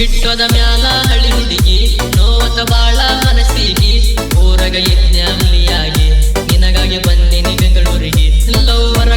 ಬಿಟ್ಟೋದ ಮ್ಯಾಲ ಹಳಿ ಹುಡುಗಿ ನೋವತ ಬಾಳ ಮನಸ್ಸಿಗೆ. ಊರಗ ಯಜ್ಞಾನಿಯಾಗಿ ನಿನಗಾಗಿ ಬಂದಿನಿ ಬೆಂಗಳೂರಿಗೆ. ಲವ್ವರ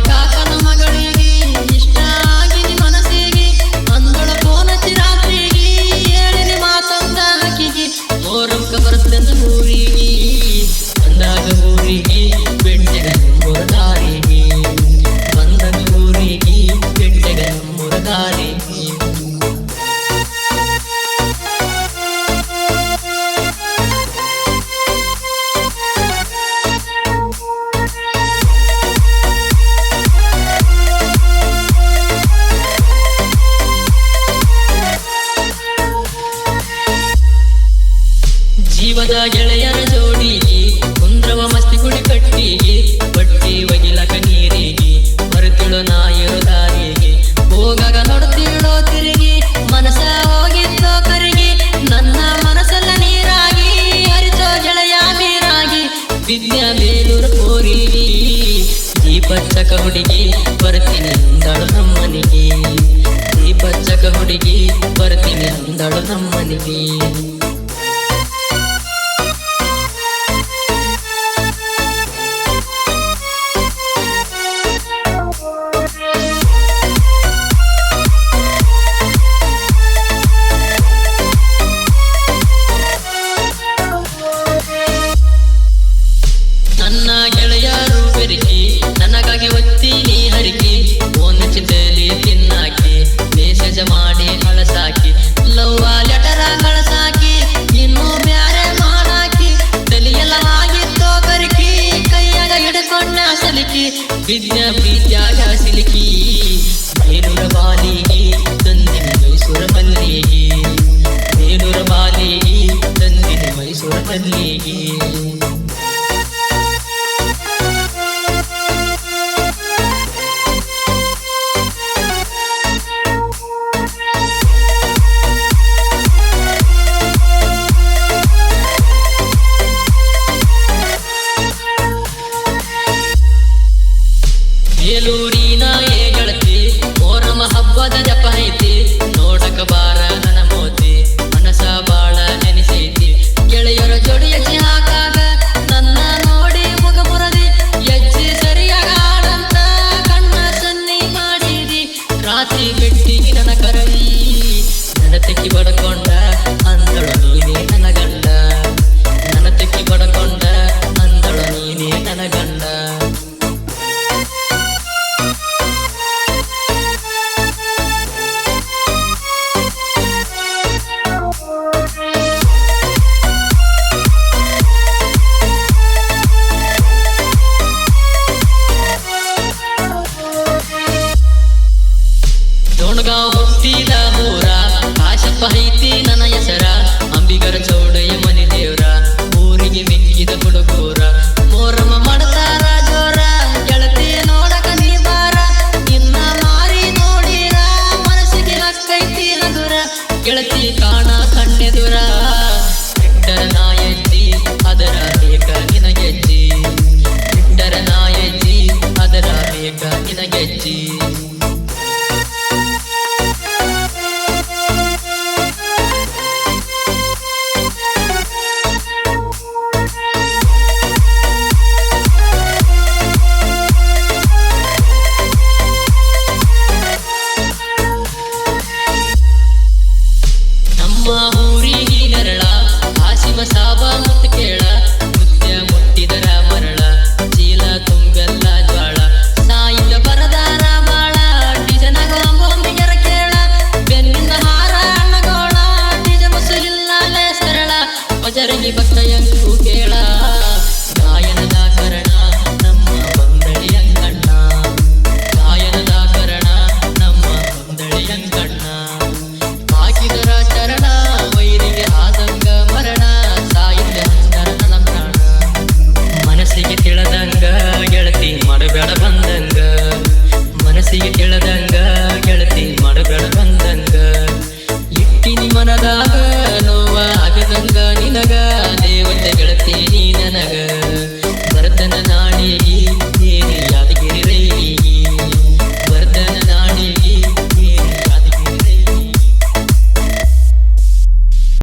ಜೀವದ ಗೆಳೆಯರ ಜೋಡಿಗೆ ಕುಂದ್ರವ ಮಸ್ತಿ ಗುಡಿ ಕಟ್ಟಿಗೆ ಬಟ್ಟಿ ಒಗಿಲಕ ನೀರಿಗೆ ಬರುತ್ತಿಳು ನಾಯರು ದಾರಿಗೆ. ಹೋಗಾಗ ನೋಡುತ್ತಿಳೋ ತಿರುಗಿ, ಮನಸ ಹೋಗಿದ್ದೋ ಕರಿಗೆ, ನನ್ನ ಮನಸ್ಸೆಲ್ಲ ನೀರಾಗಿ ಹರಿತೋ ಗೆಳೆಯ ಮೀರಾಗಿ ವಿದ್ಯಾ ಬೇಲೂರು ಕೋರಿಗೆ ದೀಪಚ್ಚಕ ಹುಡುಗಿ ಬರ್ತೀನಿ ಅಂದಳು ನಮ್ಮನಿಗೆ. ದೀಪಚ್ಚಕ ಹುಡುಗಿ ಬರ್ತೀನಿ ಅಂದಳು ನಮ್ಮನಿಗೆ. Video ನೀನ ಏ ಗೆಳತಿ ಓರಮ ಹಬ್ಬದ ಜಪ ಐತಿ ನೋಡಕ ಬಾರ ಐತಿ ನಮೂರ ಆಶೆ ಐತಿ நகர்